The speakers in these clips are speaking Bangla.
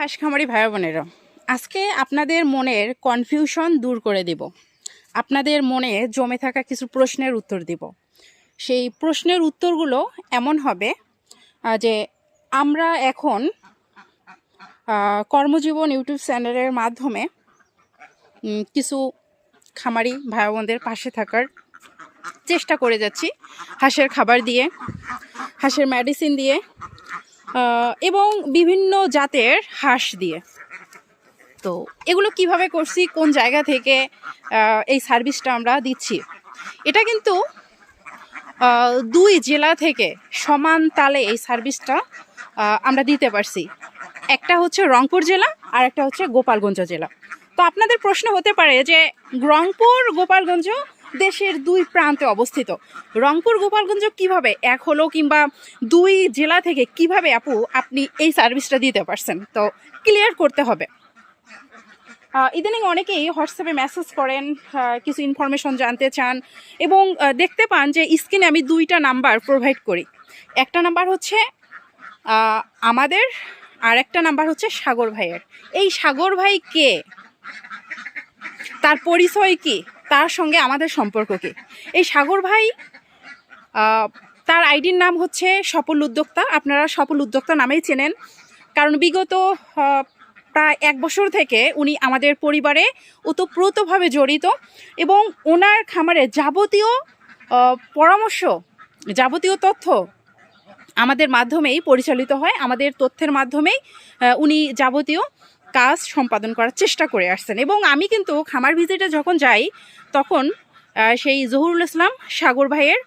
হাঁস খামারি ভাই বোনেরা, আজকে আপনাদের মনের কনফিউশন দূর করে দেব। আপনাদের মনে জমে থাকা কিছু প্রশ্নের উত্তর দিব। সেই প্রশ্নের উত্তরগুলো এমন হবে যে আমরা এখন কর্মজীবন ইউটিউব চ্যানেলের মাধ্যমে কিছু খামারি ভাই বোনদের পাশে থাকার চেষ্টা করে যাচ্ছি। হাঁসের খাবার দিয়ে, হাঁসের মেডিসিন দিয়ে এবং বিভিন্ন জাতের হাঁস দিয়ে। তো এগুলো কীভাবে করছি, কোন জায়গা থেকে এই সার্ভিসটা আমরা দিচ্ছি। এটা কিন্তু দুই জেলা থেকে সমান তালে এই সার্ভিসটা আমরা দিতে পারছি। একটা হচ্ছে রংপুর জেলা, আর একটা হচ্ছে গোপালগঞ্জ জেলা। তো আপনাদের প্রশ্ন হতে পারে যে রংপুর, গোপালগঞ্জ দেশের দুই প্রান্তে অবস্থিত। রংপুর, গোপালগঞ্জ কীভাবে এক হলো কিংবা দুই জেলা থেকে কীভাবে আপু আপনি এই সার্ভিসটা দিতে পারছেন? তো ক্লিয়ার করতে হবে। ইদানিং অনেকেই হোয়াটসঅ্যাপে মেসেজ করেন কিছু ইনফরমেশন জানতে চান এবং দেখতে পান যে স্ক্রিনে আমি দুইটা নাম্বার প্রোভাইড করি। একটা নাম্বার হচ্ছে আমাদের আর একটা নাম্বার হচ্ছে সাগর ভাইয়ের। এই সাগর ভাই কে? তার পরিচয় কি? তার সঙ্গে আমাদের সম্পর্ক কি? এই সাগর ভাই তার আইডির নাম হচ্ছে সফল উদ্যোক্তা। আপনারা সফল উদ্যোক্তা নামেই চেনেন। কারণ বিগত প্রায় এক বছর থেকে উনি আমাদের পরিবারে ওতপ্রোতভাবে জড়িত এবং ওনার খামারে যাবতীয় পরামর্শ, যাবতীয় তথ্য আমাদের মাধ্যমেই পরিচালিত হয়। আমাদের তথ্যের মাধ্যমেই উনি যাবতীয় কাজ সম্পাদন করার চেষ্টা করে আসছেন। এবং আমি কিন্তু খামার ভিজিটে যখন যাই, তখন সেই জহুরুল ইসলাম সাগর ভাইয়ের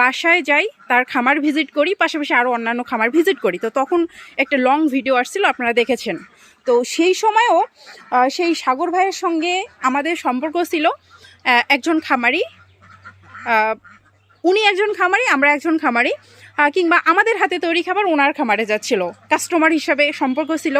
বাসায় যাই, তার খামার ভিজিট করি, পাশাপাশি আরও অন্যান্য খামার ভিজিট করি। তো তখন একটা লং ভিডিও আসছিল, আপনারা দেখেছেন। তো সেই সময়ও সেই সাগর ভাইয়ের সঙ্গে আমাদের সম্পর্ক ছিল একজন খামারি উনি একজন খামারি, আমরা একজন খামারি। কিংবা আমাদের হাতে তৈরি খাবার ওনার খামারে যাচ্ছিল। কাস্টমার হিসাবে সম্পর্ক ছিল,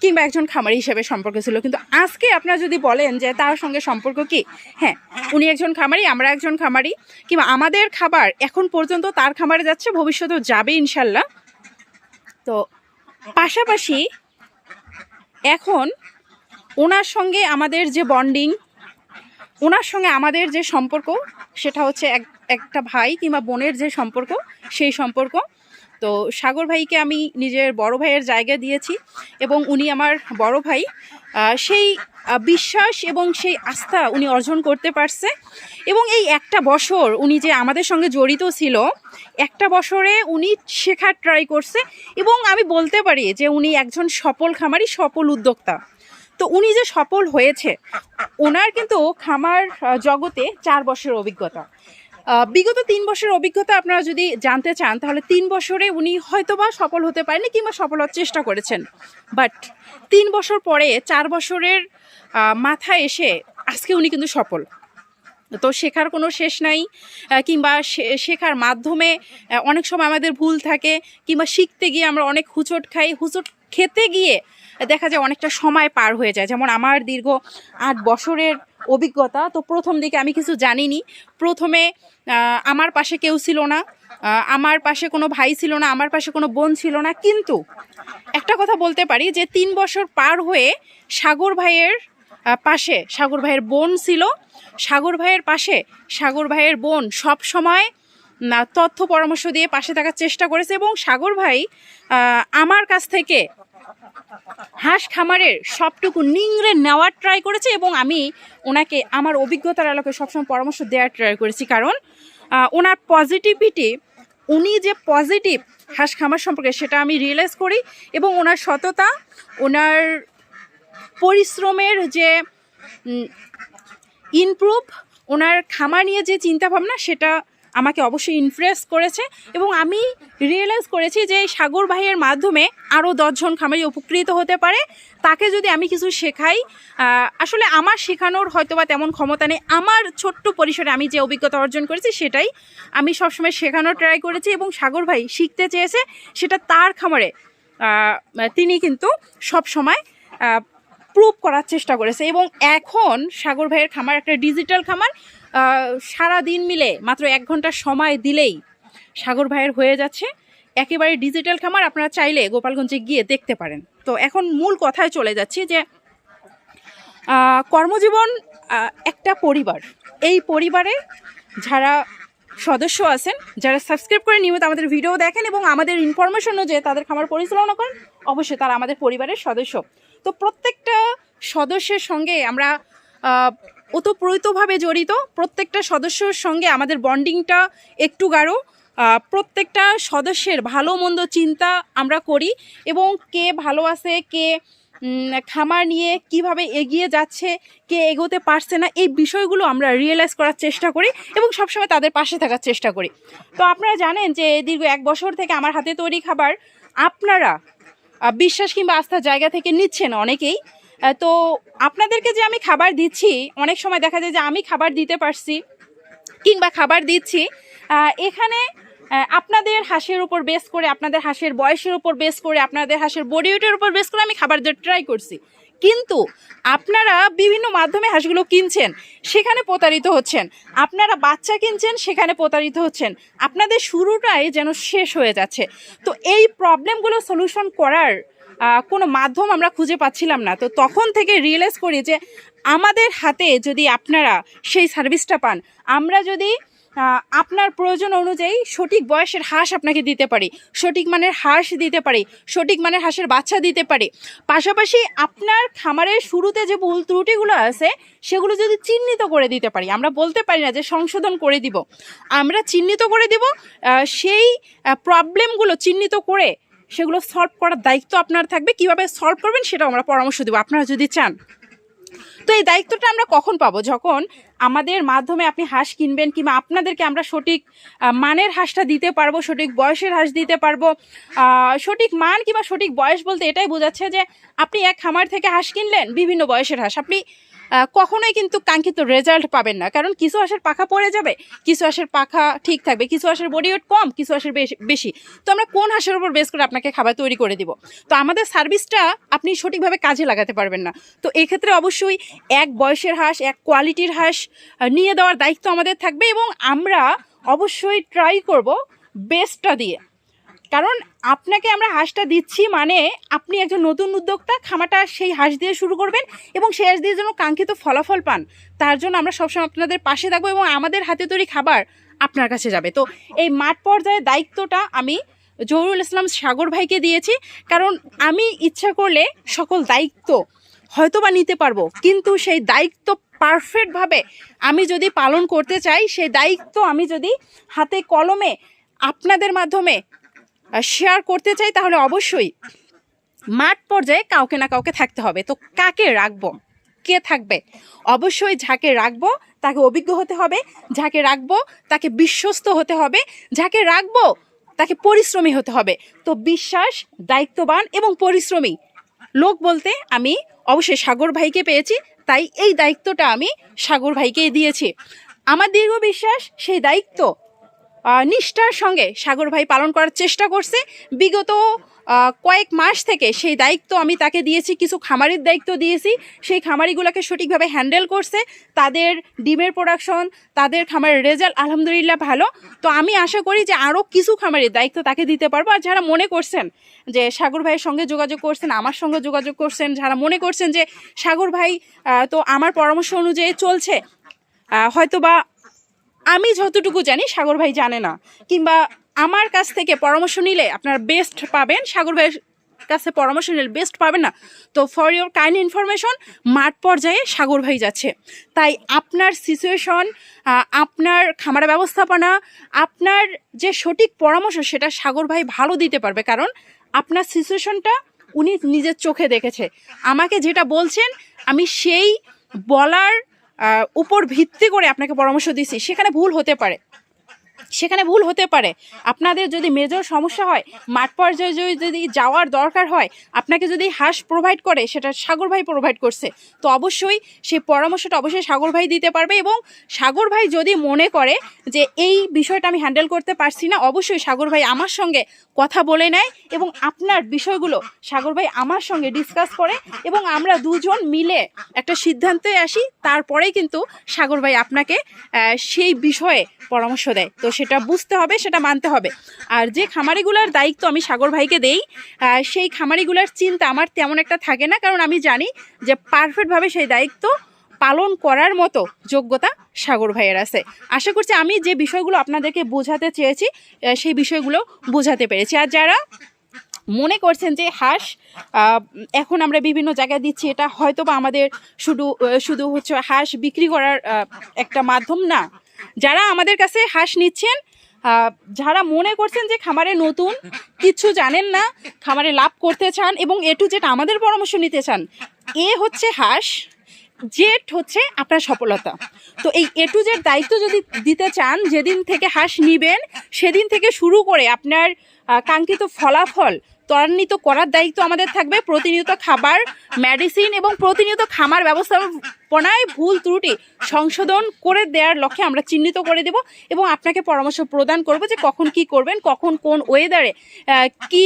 কিংবা একজন খামারি হিসাবে সম্পর্ক ছিল। কিন্তু আজকে আপনারা যদি বলেন যে তার সঙ্গে সম্পর্ক কি? হ্যাঁ উনি একজন খামারি, আমরা একজন খামারি, কিংবা আমাদের খাবার এখন পর্যন্ত তার খামারে যাচ্ছে, ভবিষ্যতেও যাবে ইনশাল্লাহ। তো পাশাপাশি এখন ওনার সঙ্গে আমাদের যে বন্ডিং ওনার সঙ্গে আমাদের যে সম্পর্ক, সেটা হচ্ছে এক একটা ভাই কিংবা বোনের যে সম্পর্ক, সেই সম্পর্ক। তো সাগর ভাইকে আমি নিজের বড় ভাইয়ের জায়গা দিয়েছি এবং উনি আমার বড় ভাই। সেই বিশ্বাস এবং সেই আস্থা উনি অর্জন করতে পারছে এবং এই একটা বছর উনি যে আমাদের সঙ্গে জড়িত ছিল, একটা বছরে উনি শেখার ট্রাই করছে এবং আমি বলতে পারি যে উনি একজন সফল খামারি, সফল উদ্যোক্তা। তো উনি যে সফল হয়েছে, ওনার কিন্তু খামার জগতে চার বছরের অভিজ্ঞতা। বিগত তিন বছরের অভিজ্ঞতা আপনারা যদি জানতে চান, তাহলে তিন বছরে উনি হয়তোবা সফল হতে পারেনি কিংবা সফল হওয়ার চেষ্টা করেছেন। বাট তিন বছর পরে, চার বছরের মাথায় এসে আজকে উনি কিন্তু সফল। তো শেখার কোনো শেষ নাই কিংবা শেখার মাধ্যমে অনেক সময় আমাদের ভুল থাকে, কিংবা শিখতে গিয়ে আমরা অনেক হুচট খাই। হুচট খেতে গিয়ে দেখা যায় অনেকটা সময় পার হয়ে যায়। যেমন আমার দীর্ঘ আট বছরের অভিজ্ঞতা। তো প্রথম দিকে আমি কিছু জানিনি। প্রথমে আমার পাশে কেউ ছিল না আমার পাশে কোনো ভাই ছিল না, আমার পাশে কোনো বোন ছিল না। কিন্তু একটা কথা বলতে পারি যে, তিন বছর পার হয়ে সাগর ভাইয়ের পাশে সাগর ভাইয়ের বোন ছিল। সাগর ভাইয়ের পাশে সাগর ভাইয়ের বোন সব সময় তথ্য পরামর্শ দিয়ে পাশে থাকার চেষ্টা করেছে এবং সাগর ভাই আমার কাছ থেকে হাঁস খামারের সবটুকু নিংড়ে নেওয়ার ট্রাই করেছে এবং আমি ওনাকে আমার অভিজ্ঞতার আলোকে সবসময় পরামর্শ দেওয়ার ট্রাই করেছি। কারণ ওনার পজিটিভিটি উনি যে পজিটিভ হাঁস খামার সম্পর্কে সেটা আমি রিয়েলাইজ করি এবং ওনার সততা, ওনার পরিশ্রমের যে ইমপ্রুভ ওনার খামার নিয়ে যে চিন্তাভাবনা সেটা আমাকে অবশ্যই ইনফ্লুয়েস করেছে এবং আমি রিয়েলাইজ করেছি যে এই সাগর ভাইয়ের মাধ্যমে আরও দশজন খামারি উপকৃত হতে পারে। তাকে যদি আমি কিছু শেখাই আসলে আমার শেখানোর হয়তোবা তেমন ক্ষমতা নেই। আমার ছোট্ট পরিসরে আমি যে অভিজ্ঞতা অর্জন করেছি সেটাই আমি সবসময় শেখানোর ট্রাই করেছি এবং সাগর ভাই শিখতে চেয়েছে সেটা তার খামারে তিনি কিন্তু সব সময় প্রুভ করার চেষ্টা করেছে এবং এখন সাগর ভাইয়ের খামার একটা ডিজিটাল খামার। সারা দিন মিলে, মাত্র এক ঘণ্টা সময় দিলেই সাগর ভাইয়ের হয়ে যাচ্ছে। একেবারে ডিজিটাল খামার, আপনারা চাইলে গোপালগঞ্জে গিয়ে দেখতে পারেন। তো এখন মূল কথায় চলে যাচ্ছি যে কর্মজীবন একটা পরিবার। এই পরিবারে যারা সদস্য আছেন, যারা সাবস্ক্রাইব করে নিয়মিত আমাদের ভিডিও দেখেন এবং আমাদের ইনফরমেশন অনুযায়ী তাদের খামার পরিচালনা করেন, অবশ্যই তারা আমাদের পরিবারের সদস্য। তো প্রত্যেকটা সদস্যের সঙ্গে আমরা ওতপ্রোতভাবে জড়িত। প্রত্যেকটা সদস্যর সঙ্গে আমাদের বন্ডিংটা একটু গাঢ়। প্রত্যেকটা সদস্যের ভালো মন্দ চিন্তা আমরা করি এবং কে ভালো আছে, কে খামার নিয়ে কীভাবে এগিয়ে যাচ্ছে, কে এগোতে পারছে না, এই বিষয়গুলো আমরা রিয়েলাইজ করার চেষ্টা করি এবং সবসময় তাদের পাশে থাকার চেষ্টা করি। তো আপনারা জানেন যে দীর্ঘ এক বছর থেকে আমার হাতে তৈরি খাবার আপনারা বিশ্বাস কিংবা আস্থার জায়গা থেকে নিচ্ছেন অনেকেই। তো আপনাদেরকে যে আমি খাবার দিচ্ছি, অনেক সময় দেখা যায় যে আমি খাবার দিতে পারছি কিংবা খাবার দিচ্ছি এখানে আপনাদের হাঁসের উপর বেস করে, আপনাদের হাঁসের বয়সের উপর বেস করে, আপনাদের হাঁসের বডি ওয়েটের উপর বেস করে আমি খাবার ট্রাই করছি। কিন্তু আপনারা বিভিন্ন মাধ্যমে হাঁসগুলো কিনছেন, সেখানে প্রতারিত হচ্ছেন। আপনারা বাচ্চা কিনছেন, সেখানে প্রতারিত হচ্ছেন। আপনাদের শুরুটাই যেন শেষ হয়ে যাচ্ছে। তো এই প্রবলেমগুলো সলিউশন করার কোনো মাধ্যম আমরা খুঁজে পাচ্ছিলাম না। তো তখন থেকে রিয়েলাইজ করি যে আমাদের হাতে যদি আপনারা সেই সার্ভিসটা পান, আমরা যদি আপনার প্রয়োজন অনুযায়ী সঠিক বয়সের হাঁস আপনাকে দিতে পারি, সঠিক মানের হাঁস দিতে পারি, সঠিক মানের হাঁসের বাচ্চা দিতে পারি, পাশাপাশি আপনার খামারের শুরুতে যে ভুল ত্রুটিগুলো আছে, সেগুলো যদি চিহ্নিত করে দিতে পারি, আমরা বলতে পারি না যে সংশোধন করে দিব, আমরা চিহ্নিত করে দিব সেই প্রবলেমগুলো চিহ্নিত করে সেগুলো সলভ করার দায়িত্ব আপনার থাকবে। কীভাবে সলভ করবেন সেটাও আমরা পরামর্শ দেবো, আপনারা যদি চান। তো এই দায়িত্বটা আমরা কখন পাবো? যখন আমাদের মাধ্যমে আপনি হাঁস কিনবেন কিংবা আপনাদেরকে আমরা সঠিক মানের হাঁসটা দিতে পারব, সঠিক বয়সের হাঁস দিতে পারব সঠিক মান কিংবা সঠিক বয়স বলতে এটাই বোঝাচ্ছে যে আপনি এক খামার থেকে হাঁস কিনলেন, বিভিন্ন বয়সের হাঁস। আপনি কখনোই কিন্তু কাঙ্ক্ষিত রেজাল্ট পাবেন না। কারণ কিছু হাঁসের পাখা পড়ে যাবে, কিছু হাঁসের পাখা ঠিক থাকবে, কিছু হাঁসের বডি ওয়েট কম, কিছু বেশ- বেশি। তো আমরা কোন হাঁসের উপর বেস করে আপনাকে খাবার তৈরি করে দিব? তো আমাদের সার্ভিসটা আপনি সঠিকভাবে কাজে লাগাতে পারবেন না। তো এক্ষেত্রে অবশ্যই এক বয়সের হাঁস, এক কোয়ালিটির হাঁস নিয়ে দেওয়ার দায়িত্ব আমাদের থাকবে এবং আমরা অবশ্যই ট্রাই করব বেস্টটা দিয়ে। কারণ আপনাকে আমরা হাঁসটা দিচ্ছি মানে আপনি একজন নতুন উদ্যোক্তা খামাটা সেই হাঁস দিয়ে শুরু করবেন এবং সেই হাঁস দিয়ে যেন কাঙ্ক্ষিত ফলাফল পান। তার জন্য আমরা সবসময় আপনাদের পাশে থাকব এবং আমাদের হাতে তৈরি খাবার আপনার কাছে যাবে। তো এই মাঠ পর্যায়ে দায়িত্বটা আমি জহুরুল ইসলাম সাগর ভাইকে দিয়েছি। কারণ আমি ইচ্ছা করলে সকল দায়িত্ব হয়তো বা নিতে পারব, কিন্তু সেই দায়িত্ব পারফেক্টভাবে আমি যদি পালন করতে চাই, সেই দায়িত্ব আমি যদি হাতে কলমে আপনাদের মাধ্যমে শেয়ার করতে চাই তাহলে অবশ্যই মাঠ পর্যায়ে কাউকে না কাউকে থাকতে হবে। তো কাকে রাখব? কে থাকবে? অবশ্যই যাকে রাখব তাকে অভিজ্ঞ হতে হবে, যাকে রাখব তাকে বিশ্বস্ত হতে হবে, যাকে রাখব তাকে পরিশ্রমী হতে হবে। তো বিশ্বাস, দায়িত্ববান এবং পরিশ্রমী। লোক বলতে আমি অবশ্যই সাগর ভাইকে পেয়েছি, তাই এই দায়িত্বটা আমি সাগর ভাইকে দিয়েছি। আমার দীর্ঘ বিশ্বাস, সেই দায়িত্ব নিষ্ঠার সঙ্গে সাগর ভাই পালন করার চেষ্টা করছে। বিগত কয়েক মাস থেকে সেই দায়িত্ব আমি তাকে দিয়েছি, কিছু খামারির দায়িত্ব দিয়েছি। সেই খামারিগুলোকে সঠিকভাবে হ্যান্ডেল করছে। তাদের ডিমের প্রোডাকশন তাদের খামারের রেজাল্ট আলহামদুলিল্লাহ ভালো। তো আমি আশা করি যে আরও কিছু খামারির দায়িত্ব তাকে দিতে পারব। আর যারা মনে করছেন যে সাগর ভাইয়ের সঙ্গে যোগাযোগ করছেন, আমার সঙ্গে যোগাযোগ করছেন, যারা মনে করছেন যে সাগর ভাই তো আমার পরামর্শ অনুযায়ী চলছে হয়তো বা আমি যতটুকু জানি, সাগর ভাই জানে না। কিংবা আমার কাছ থেকে পরামর্শ নিলে আপনার বেস্ট পাবেন, সাগর ভাইয়ের কাছে পরামর্শ নিলে বেস্ট পাবেন না। তো ফর ইওর কাইন্ড ইনফরমেশন মাঠ পর্যায়ে সাগর ভাই যাচ্ছে। তাই আপনার সিচুয়েশন আপনার খামার ব্যবস্থাপনা, আপনার যে সঠিক পরামর্শ, সেটা সাগর ভাই ভালো দিতে পারবে। কারণ আপনার সিচুয়েশনটা উনি নিজের চোখে দেখেছে। আমাকে যেটা বলছেন, আমি সেই বলার উপর ভিত্তি করে আপনাকে পরামর্শ দিছি সেখানে ভুল হতে পারে। সেখানে ভুল হতে পারে। আপনাদের যদি মেজর সমস্যা হয়, মাঠ পর্যায়ে যদি- যাওয়ার দরকার হয়, আপনাকে যদি হাঁস প্রোভাইড করে, সেটা সাগর ভাই প্রোভাইড করছে, তো অবশ্যই সেই পরামর্শটা অবশ্যই সাগর ভাই দিতে পারবে এবং সাগর ভাই যদি মনে করে যে এই বিষয়টা আমি হ্যান্ডেল করতে পারছি না, অবশ্যই সাগর ভাই আমার সঙ্গে কথা বলে নেয় এবং আপনার বিষয়গুলো সাগর ভাই আমার সঙ্গে ডিসকাস করে এবং আমরা দুজন মিলে একটা সিদ্ধান্তে আসি, তারপরেই কিন্তু সাগর ভাই আপনাকে সেই বিষয়ে পরামর্শ দেয়। তো সেই সেটা বুঝতে হবে, সেটা মানতে হবে। আর যে খামারিগুলোর দায়িত্ব আমি সাগর ভাইকে দেই সেই খামারিগুলোর চিন্তা আমার তেমন একটা থাকে না। কারণ আমি জানি যে পারফেক্টভাবে সেই দায়িত্ব পালন করার মতো যোগ্যতা সাগর ভাইয়ের আছে। আশা করছি আমি যে বিষয়গুলো আপনাদেরকে বোঝাতে চেয়েছি সেই বিষয়গুলো বোঝাতে পেরেছি। আর যারা মনে করছেন যে হাঁস এখন আমরা বিভিন্ন জায়গায় দিচ্ছি, এটা হয়তো বা আমাদের শুধু শুধু হচ্ছে হাঁস বিক্রি করার একটা মাধ্যম না যারা আমাদের কাছে হাঁস নিচ্ছেন যারা মনে করছেন যে খামারে নতুন, কিছু জানেন না, খামারে লাভ করতে চান এবং এ টু যেটা আমাদের পরামর্শ নিতে চান, এ হচ্ছে হাঁস জেট হচ্ছে আপনার সফলতা। তো এই এ টু জেড দায়িত্ব যদি দিতে চান, যেদিন থেকে হাঁস নিবেন, সেদিন থেকে শুরু করে আপনার কাঙ্ক্ষিত ফলাফল ত্বরান্বিত করার দায়িত্ব আমাদের থাকবে প্রতিনিয়ত খাবার মেডিসিন এবং প্রতিনিয়ত খামার ব্যবস্থাপনায় ভুল ত্রুটি সংশোধন করে দেওয়ার লক্ষ্যে আমরা চিহ্নিত করে দেব এবং আপনাকে পরামর্শ প্রদান করব যে কখন কি করবেন, কখন কোন ওয়েদারে কি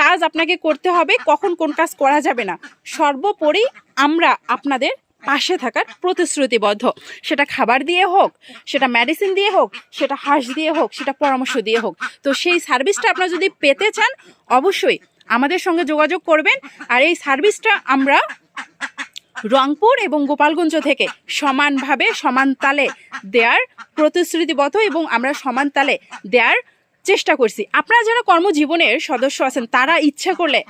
কাজ আপনাকে করতে হবে, কখন কোন কাজ করা যাবে না। সর্বোপরি আমরা আপনাদের পাশে থাকার প্রতিশ্রুতিবদ্ধ। সেটা খাবার দিয়ে হোক, সেটা মেডিসিন দিয়ে হোক, সেটা হাঁস দিয়ে হোক, সেটা পরামর্শ দিয়ে হোক। তো সেই সার্ভিসটা আপনারা যদি পেতে চান, অবশ্যই আমাদের সঙ্গে যোগাযোগ করবেন। আর এই সার্ভিসটা আমরা রংপুর এবং গোপালগঞ্জ থেকে সমানভাবে, সমান তালে দেওয়ার প্রতিশ্রুতিবদ্ধ এবং আমরা সমান তালে দেওয়ার চেষ্টা করছি। আপনারা যারা কর্মজীবনের সদস্য আছেন, তারা ইচ্ছা করলে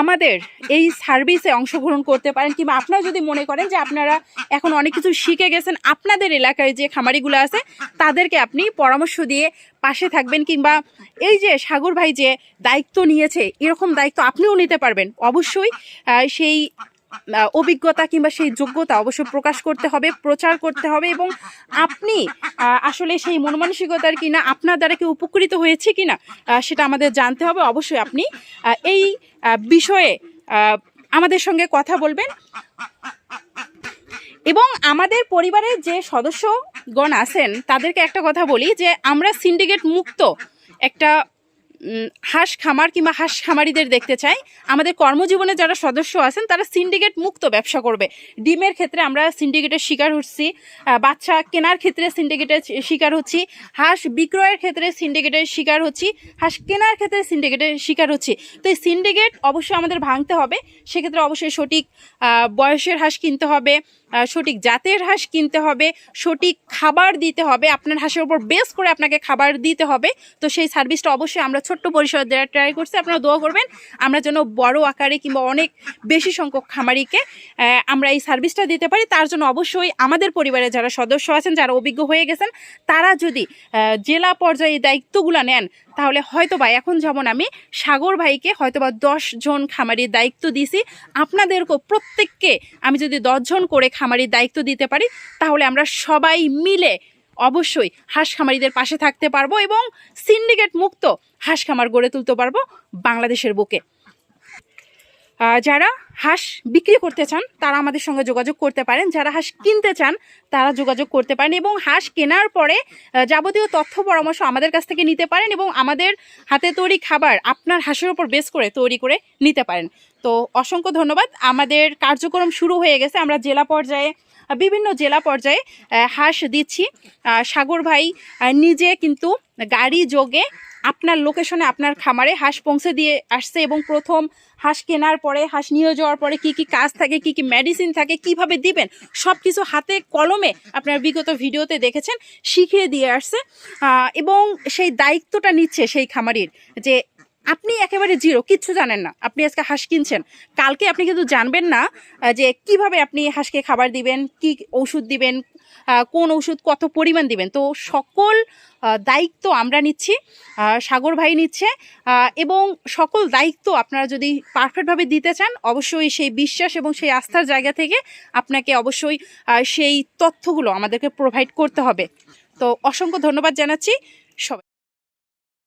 আমাদের এই সার্ভিসে অংশগ্রহণ করতে পারেন কিংবা আপনারা যদি মনে করেন যে আপনারা এখন অনেক কিছু শিখে গেছেন, আপনাদের এলাকায় যে খামারিগুলো আছে, তাদেরকে আপনি পরামর্শ দিয়ে পাশে থাকবেন কিংবা এই যে সাগর ভাই যে দায়িত্ব নিয়েছে, এরকম দায়িত্ব আপনিও নিতে পারবেন। অবশ্যই সেই অভিজ্ঞতা কিংবা সেই যোগ্যতা অবশ্যই প্রকাশ করতে হবে, প্রচার করতে হবে এবং আপনি আসলে সেই মনমানসিকতার কিনা, আপনার দ্বারা কি উপকৃত হয়েছে কিনা সেটা আমাদের জানতে হবে। অবশ্যই আপনি এই বিষয়ে আমাদের সঙ্গে কথা বলবেন। এবং আমাদের পরিবারের যে সদস্যগণ আছেন, তাদেরকে একটা কথা বলি যে আমরা সিন্ডিকেট মুক্ত একটা হাঁস খামার কিংবা হাঁস খামারিদের দেখতে চাই। আমাদের কর্মজীবনে যারা সদস্য আছেন, তারা সিন্ডিকেট মুক্ত ব্যবসা করবে। ডিমের ক্ষেত্রে আমরা সিন্ডিকেটের শিকার হচ্ছি বাচ্চা কেনার ক্ষেত্রে সিন্ডিকেটের শিকার হচ্ছি, হাঁস বিক্রয়ের ক্ষেত্রে সিন্ডিকেটের শিকার হচ্ছি, হাঁস কেনার ক্ষেত্রে সিন্ডিকেটের শিকার হচ্ছি। তো এই সিন্ডিকেট অবশ্যই আমাদের ভাঙতে হবে, সেক্ষেত্রে অবশ্যই সঠিক বয়সের হাঁস কিনতে হবে সঠিক জাতের হাঁস কিনতে হবে, সঠিক খাবার দিতে হবে, আপনার হাঁসের উপর বেস করে আপনাকে খাবার দিতে হবে। তো সেই সার্ভিসটা অবশ্যই আমরা ছোট্ট পরিসরে দেওয়ার ট্রাই করছি, আপনারা দোয়া করবেন, আমরা যেন বড় আকারে কিংবা অনেক বেশি সংখ্যক খামারিকে আমরা এই সার্ভিসটা দিতে পারি। তার জন্য অবশ্যই আমাদের পরিবারে যারা সদস্য আছেন, যারা অভিজ্ঞ হয়ে গেছেন, তারা যদি জেলা পর্যায়ে দায়িত্বগুলো নেন তাহলে হয়তো বা এখন যেমন আমি সাগর ভাইকে হয়তোবা দশ জন খামারির দায়িত্ব দিছি, আপনাদেরকেও প্রত্যেককে আমি যদি দশজন করে খামারির দায়িত্ব দিতে পারি, তাহলে আমরা সবাই মিলে অবশ্যই হাঁস খামারিদের পাশে থাকতে পারব এবং সিন্ডিকেট মুক্ত হাঁস খামার গড়ে তুলতে পারব বাংলাদেশের বুকে। যারা হাঁস বিক্রি করতে চান, তারা আমাদের সঙ্গে যোগাযোগ করতে পারেন। যারা হাঁস কিনতে চান, তারা যোগাযোগ করতে পারেন এবং হাঁস কেনার পরে যাবতীয় তথ্য পরামর্শ আমাদের কাছ থেকে নিতে পারেন এবং আমাদের হাতে তৈরি খাবার আপনার হাঁসের ওপর বেস করে তৈরি করে নিতে পারেন। তো অসংখ্য ধন্যবাদ। আমাদের কার্যক্রম শুরু হয়ে গেছে। আমরা জেলা পর্যায়ে, বিভিন্ন জেলা পর্যায়ে হাঁস দিচ্ছি। সাগর ভাই নিজে কিন্তু গাড়ি যোগে আপনার লোকেশনে আপনার খামারে হাঁস পৌঁছে দিয়ে আসছে এবং প্রথম হাঁস কেনার পরে, হাঁস নিয়ে যাওয়ার পরে কি কি কাজ থাকে, কি কি মেডিসিন থাকে, কীভাবে দিবেন সব কিছু হাতে কলমে আপনার বিগত ভিডিওতে দেখেছেন, শিখিয়ে দিয়ে আসছে। এবং সেই দায়িত্বটা নিচ্ছে সেই খামারির যে আপনি একেবারে জিরো কিচ্ছু জানেন না, আপনি আজকে হাঁস কিনছেন। কালকে আপনি কিন্তু জানবেন না যে কীভাবে আপনি হাঁসকে খাবার দিবেন, কি ওষুধ দিবেন কোন ওষুধ কত পরিমাণ দিবেন? তো সকল দায়িত্ব আমরা নিচ্ছি সাগর ভাই নিচ্ছে এবং সকল দায়িত্ব আপনারা যদি পারফেক্টভাবে দিতে চান, অবশ্যই সেই বিশ্বাস এবং সেই আস্থার জায়গা থেকে আপনাকে অবশ্যই সেই তথ্যগুলো আমাদেরকে প্রোভাইড করতে হবে। তো অসংখ্য ধন্যবাদ জানাচ্ছি। সবাই